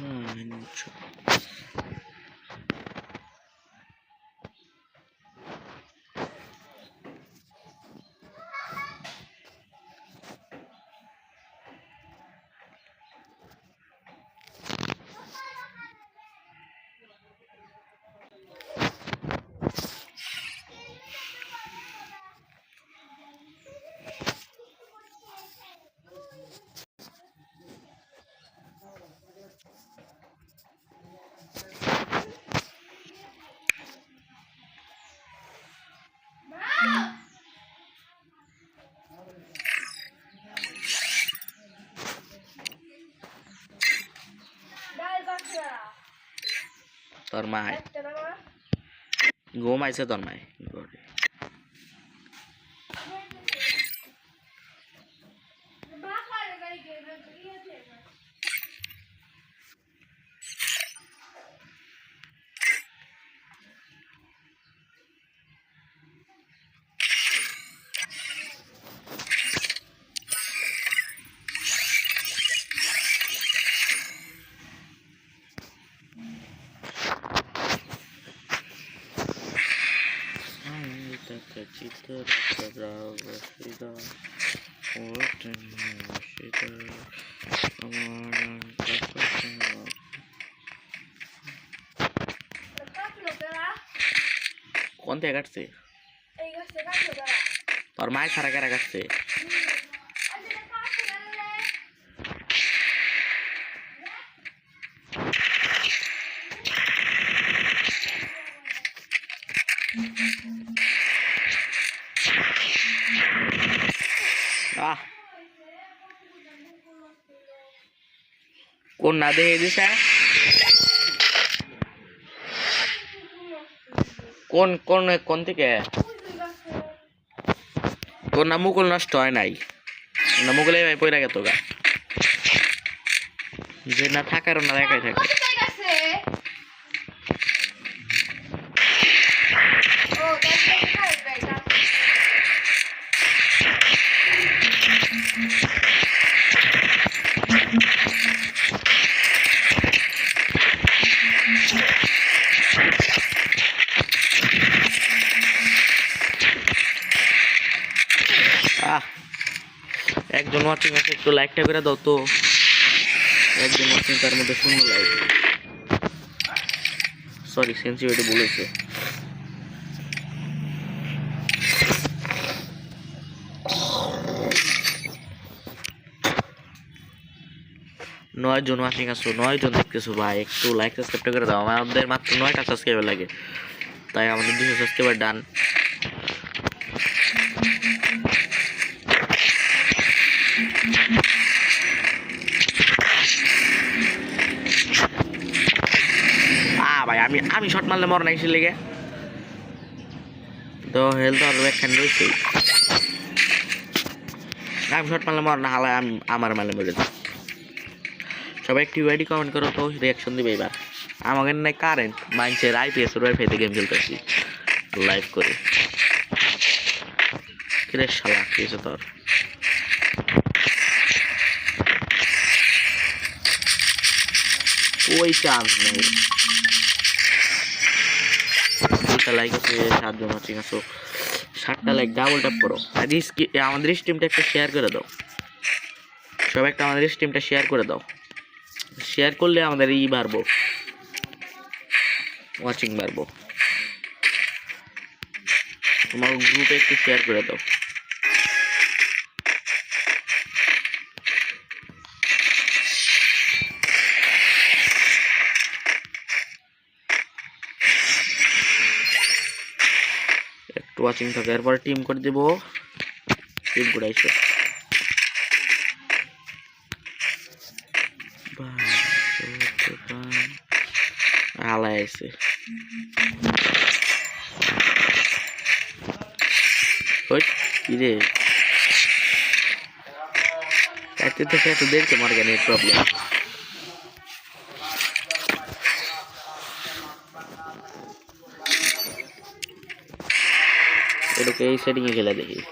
Mantra. তোর মায় ঘুম আইছে তোর মায় ঘরে। বাবা রে গাড়ি কে ইয়েছে Ai, Amara, takacita. কাটলো তারা কোন থেকে কাটছে তারা তোর মায় ছাড়া কেরা কাটছে কোন না দেখে দিছে কোন কোন কোন থেকে? তোর না মুকুল নষ্ট হয় নাই। না মুকুলে পয়রা গেত গা। যে না থাকার না একাই থাকে। একজন ওয়াচিং আছে, একটু লাইকটা করে দাও তো। একজন ওয়াচিং তার মধ্যে শূন্য লাইক সরি সেন্সিটিভিটি বলেছে নয় জন ওয়াচিং আছো নয় জন দেখতেছো, ভাই, একটু লাইক সাবস্ক্রাইব করে দাও। আমাদের মাত্র নয়টা সাবস্ক্রাইবার লাগে। তাই আমাদের দুশো সাবস্ক্রাইবার ডান ভাই, আমি আমি শট মারলে মর নাই সে লেগে। তো হেলথ আর একখান রয়েছে। আমি শট মারলে মর না হালা আমি আমার মারলে মরে যাই সবাই একটি ওয়াইডি কমেন্ট করো তো রিয়াকশন দিবে এবার। আমাকে নাই কারেন্ট মাইন্সের আইপিএস ওর ওয়াইফাইতে গেম খেলতেছি। লাইভ করে। কিরে শালা, কি তোর? ওই চান্স নেই। দুটা লাইক আছে, সাতজন আছে আছো? সাতটা লাইক ডাবল ট্যাপ করো। আর আমাদের স্ট্রিমটা একটা শেয়ার করে দাও। সব একটা আমাদের স্ট্রিমটা শেয়ার করে দাও। শেয়ার করলে আমাদের ই বাড়বো। ওয়াচিং বাড়বো। তোমার গ্রুপে একটু শেয়ার করে দাও। ওয়াচিং থাকে এরপরে টিম করে দেবো। টিম করে আইসে ওই, কি রে? এত এত দেরি তোমার কেন প্রবলেম देखिए इस सेटिंग खेला देखिए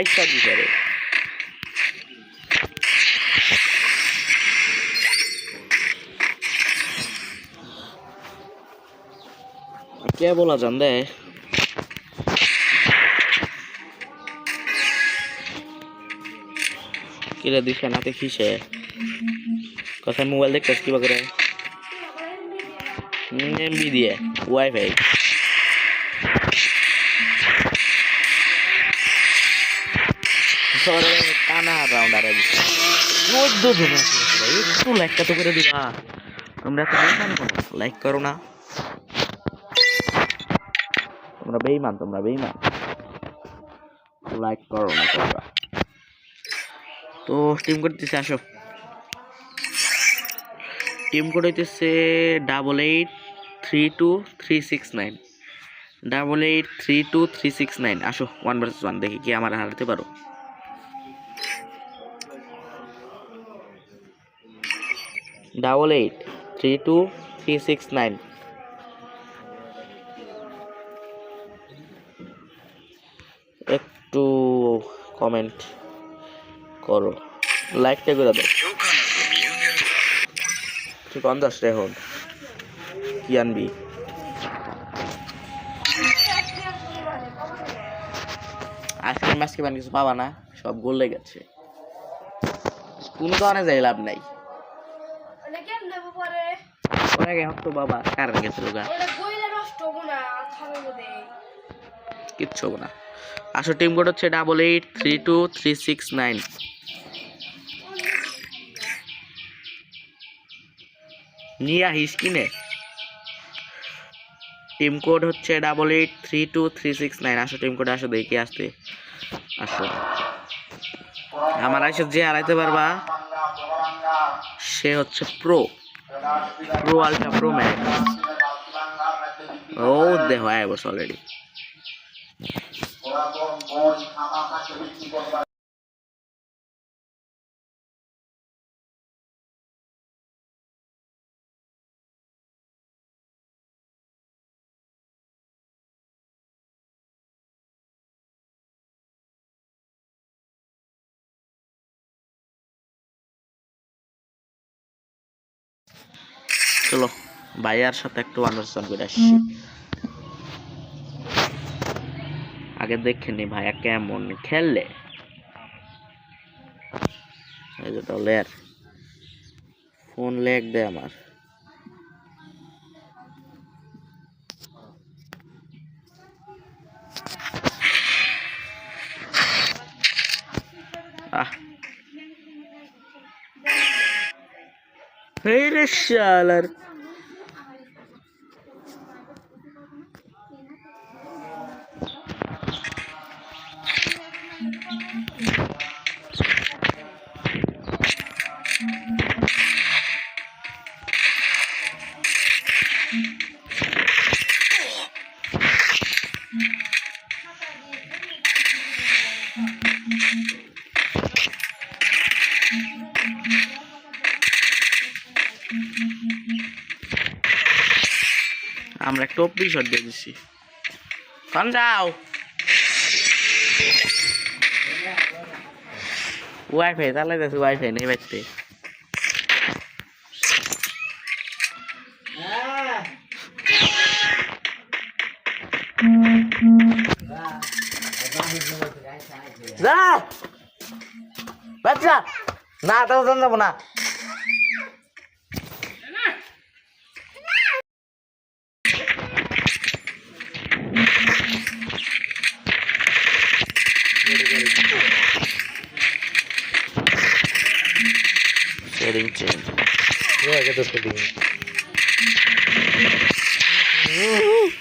nice study, buddy. কে বলা জান দে। কিরে দিছে নাতে খিসে? কথা মোবাইল দেখতেছ কিবা করে এমবি দিয়ে ওয়াইফাই টানা রাউন্ড আর চোদ্দ জন। একটু লাইকটা তো করে দিবা। তোমরা এত কেন লাইক করো না। তোমরা বেইমান তোমরা বেইমান লাইক করো না তোমরা। তো টিম করতেছে আসো। টিম কোড হইতেছে double eight three two three six nine double eight three two three six nine আসো ওয়ান ভার্সেস ওয়ান দেখি কি আমার হারাতে পারো। Double eight three two three six nine একটু কমেন্ট করো। লাইকটা করে দাও। তুই পঞ্চাশ এখন। কি আনবি? আজকে মাসকে বান কিছু পাবা না সব গোলে গেছে। কোন কারণে যাই লাভ নাই। মানে বাবা কারণ গেছে কিচ্ছু না। আসো টিম কোড হচ্ছে double eight three two three six nine নিয়ে আহিস কিনে টিম কোড হচ্ছে double eight three two three six nine আসো টিম কোড আসো, দেখি আসতে। আসো। আমার আসে যে হারাইতে পারবা, সে হচ্ছে pro. Pro ultra pro max. ও দেহ আয় বস অলরেডি চলো ভাইয়ার সাথে একটু আলোচনা করে আসছি আগে দেখে নি ভাইয়া কেমন খেললে এই ফোন লেগ দে আমার। আহ। এই অপ্রি শট দিয়ে দিচ্ছি কান যাও ওয়াইফাই চালাই যাচ্ছে ওয়াইফাই নেই বাড়তে। যা! বাচ্চা! না তাও যাব না।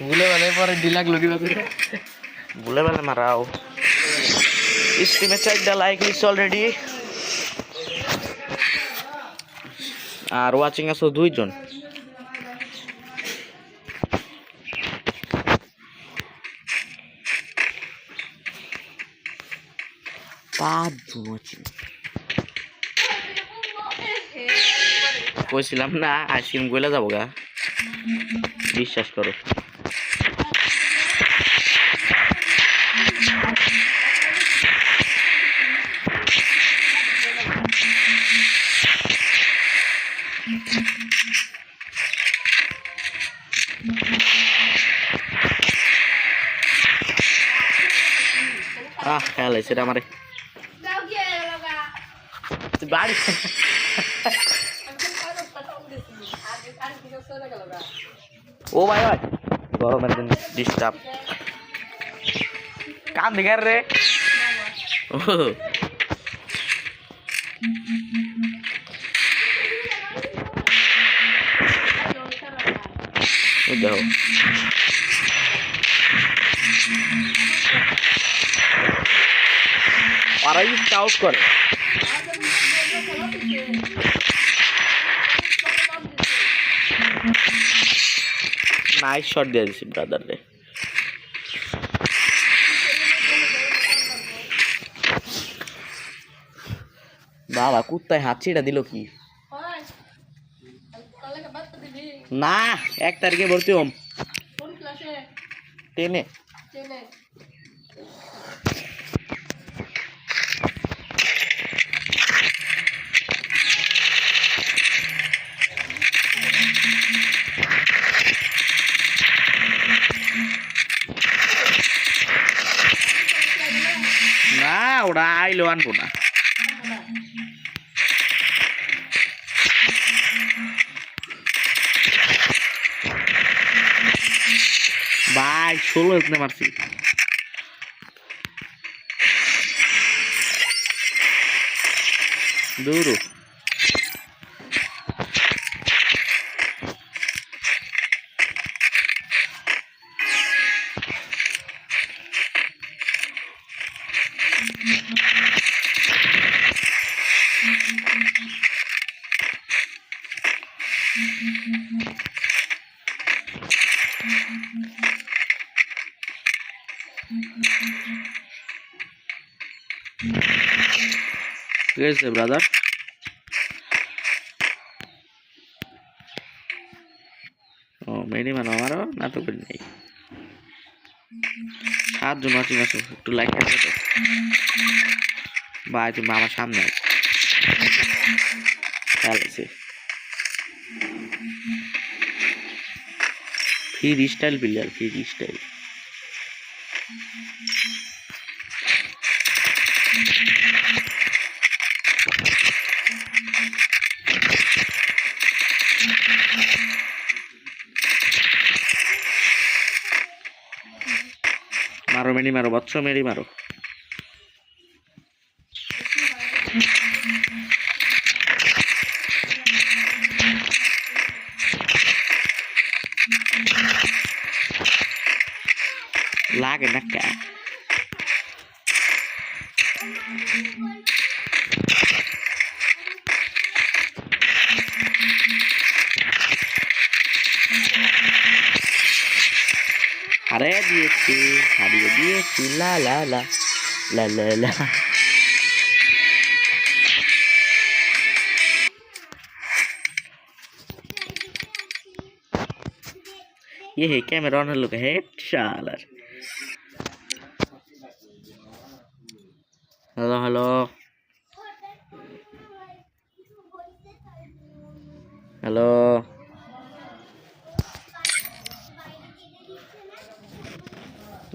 ভুলে ভালে পরে ডিলাক লড়িবা করে ভুলে ভালে মারাও স্টিমে চারটা লাইক হয়েছে অলরেডি আর ওয়াচিং আছে দুইজন পাঁচজন ওয়াচিং কইছিলাম না আইসক্রিম গলে যাব গা। বিশ্বাস করো। আহ খেয়াল আমারে। তুই বাড়ি ও ভাই ভাই। গরমের দিন ডিস্টার্ব কান দিকে রে। ও দেখো। ওরাই স্কাউট করে। নাইস শট দিয়ে দিছি ব্রাদার রে। বাবা কুত্তায় হাত ছিটা দিল কি? না এক তারিখে ভর্তি হম। টেনে। ওরা আইলো আনব না। ভাই ষোলো এখানে মারছি। দূর ঠিক আছে ব্রাদার ও মেডি মানো আমারও না তো করি নেই সাতজন ওয়াচিং আছে একটু লাইক করবে তো। ভাই, তুমি আমার সামনে আছো আছে। Free style player free style মারো মেনি মারো বৎস মেরি মারো। la la la la la la. ये है कैमरा ऑन लुक है शालर हेलो हेलो हेलो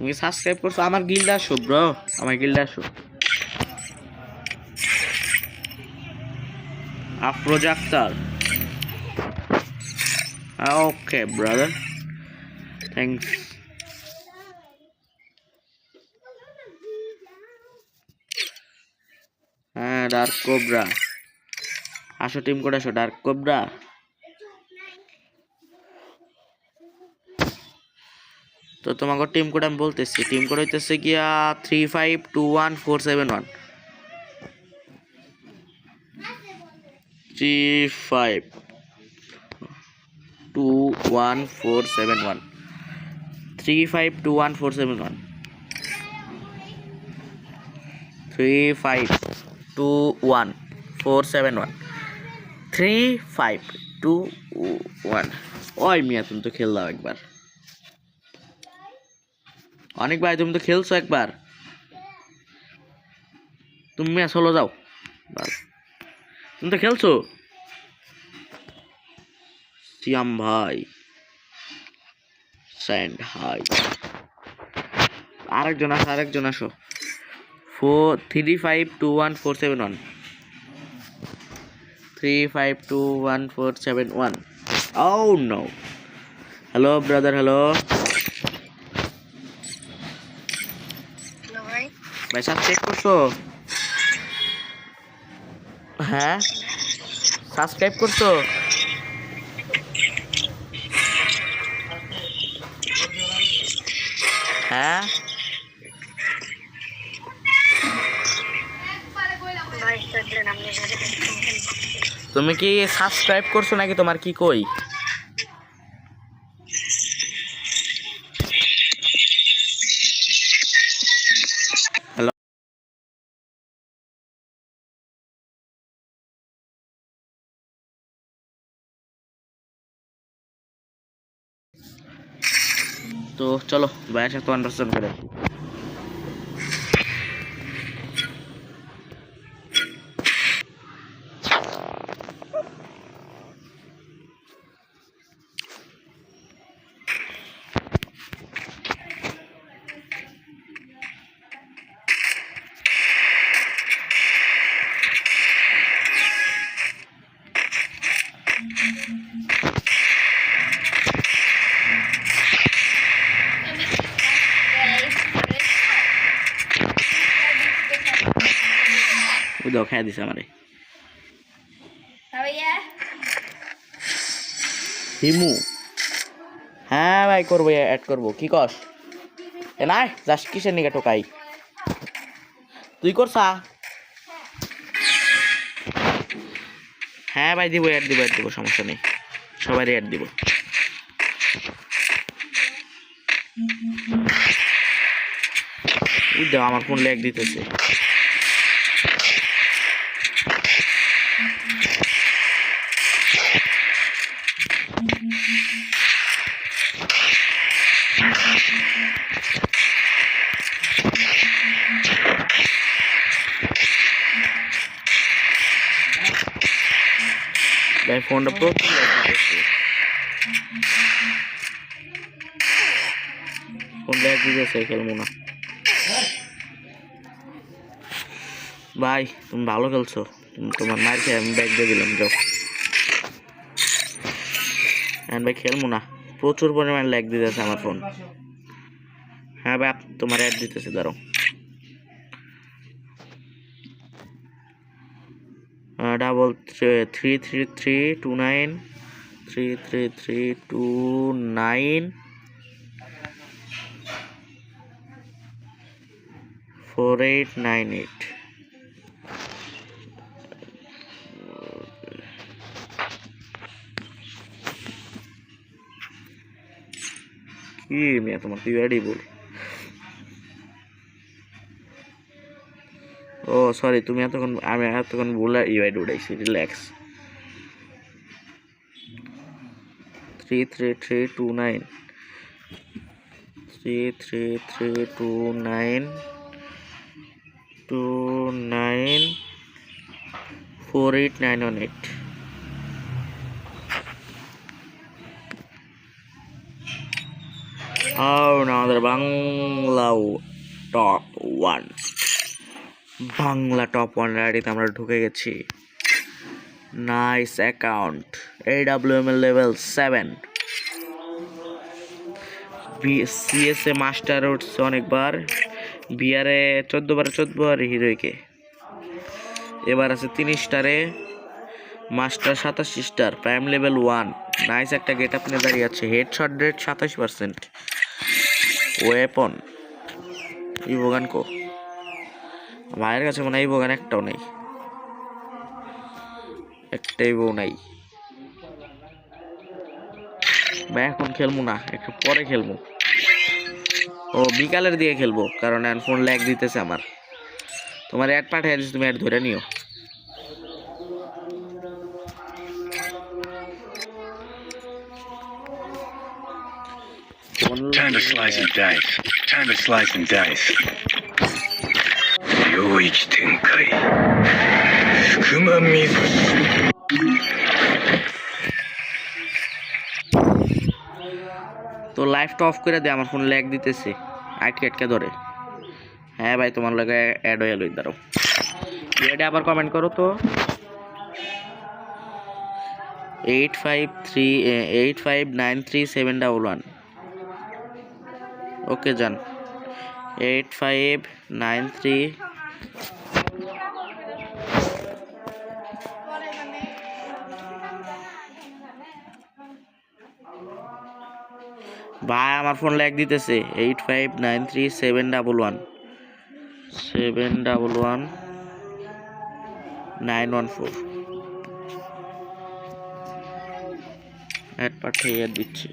তুমি সাবস্ক্রাইব করছ, আমার গিল্ডে আসো ব্রো আমার গিল্ডে আসো। Afroz Akter okay brother thanks হ্যাঁ ডার্ক কোবরা আসো টিম করে আসো ডার্ক কোবরা তো তোমাকে টিম কোড আমি বলতেছি। টিম কোড হইতেছে গিয়া three five two one four seven one three five two one four seven one three five two one four seven one three five two one four seven one three five two one ওই মিয়া তুমি তো খেল দাও একবার। অনেক ভাই, তুমি তো খেলছো একবার। তুমি চলো যাও। তুমি তো খেলছো? সিয়াম ভাই। স্যান্ড হাই। আরেকজন আসো আরেকজন আসো। Four three five two one four seven one three five two one four seven one ও নো হ্যালো ব্রাদার হ্যালো ভাই সাবস্ক্রাইব করছ? হ্যাঁ। সাবস্ক্রাইব করছ? হ্যাঁ। তুমি কি সাবস্ক্রাইব করছ নাকি তোমার কি কই? চলো ভাইয়ের সাথে আন্ডারস্ট্যান্ড করে আসি। ওই দাও খাই দিছে আমারে। হিমু। হ্যাঁ ভাই করব অ্যাড করব। কি কস? এ নাই যাস কিসের নিকে টোকাই তুই করছা? হ্যাঁ ভাই দিব অ্যাড দিব অ্যাড দিব সমস্যা নেই। সবারই অ্যাড দিব। আমার ফোন ল্যাগ দিতেছে। ফোনটা প্রচুর lag দিতেছে ফোন ল্যাগ দিতেছে খেলব না। ভাই, তুমি ভালো খেলছো। তুমি- তোমার মার খেয়ে আমি ব্যাগ দিয়ে দিলাম, যাও। এখন ভাই, খেলব না। প্রচুর পরিমাণ ল্যাগ দিতেছে আমার ফোন হ্যাঁ ভাই তোমার অ্যাড দিতেছে, দাঁড়াও। Double three three three two nine three three three two nine four eight nine eight কি মিয়া তোমার, তুই বল? ও সরি তুমি এতক্ষণ, আমি এতক্ষণ বলে UID উঠাইছি relax three three three two nine three three three two nine two nine four eight nine one eight আর আমাদের Bangla top one Bangla top one রাইডিতে আমরা ঢুকে গেছি। Nice account A W M L level seven CSA master উঠছে অনেকবার। বিআরে চোদ্দ বার চোদ্দ বার হিরোইকে এবার আছে তিন স্টারে মাস্টার সাতাশ star prime level one nice একটা গেট আপনি দাঁড়িয়ে আছে। হেড শট রেট সাতাশ পার্সেন্ট ওয়েপন ইভোগান মায়ের কাছে মনে হয় বগান একটাও নেই। একটাই বউ নাই। এখন খেলব না, একটু পরে খেলব ও, বিকালের দিকে খেলব, কারণ এখন ফোন ল্যাগ দিতেছে আমার। তোমার অ্যাড পাঠিয়ে দিচ্ছি তুমি অ্যাড ধরে নিও। Time to slice and dice. Time to slice and dice. 領域展開福間水し তো লাইভটা অফ করে দে আমার ফোন ল্যাগ দিতেছে আটকে আটকে ধরে হ্যাঁ ভাই তোমার লাগে অ্যাড হয়ে গেল দাঁড়াও এটা আবার কমেন্ট করো তো eight five three eight five nine three seven double one okay যান এইট ফাইভ নাইন থ্রি পরে মানে ভাই, আমার ফোন ল্যাগ দিতেছে। Eight five nine three seven double one seven double one nine one four add পাঠিয়ে দিচ্ছি।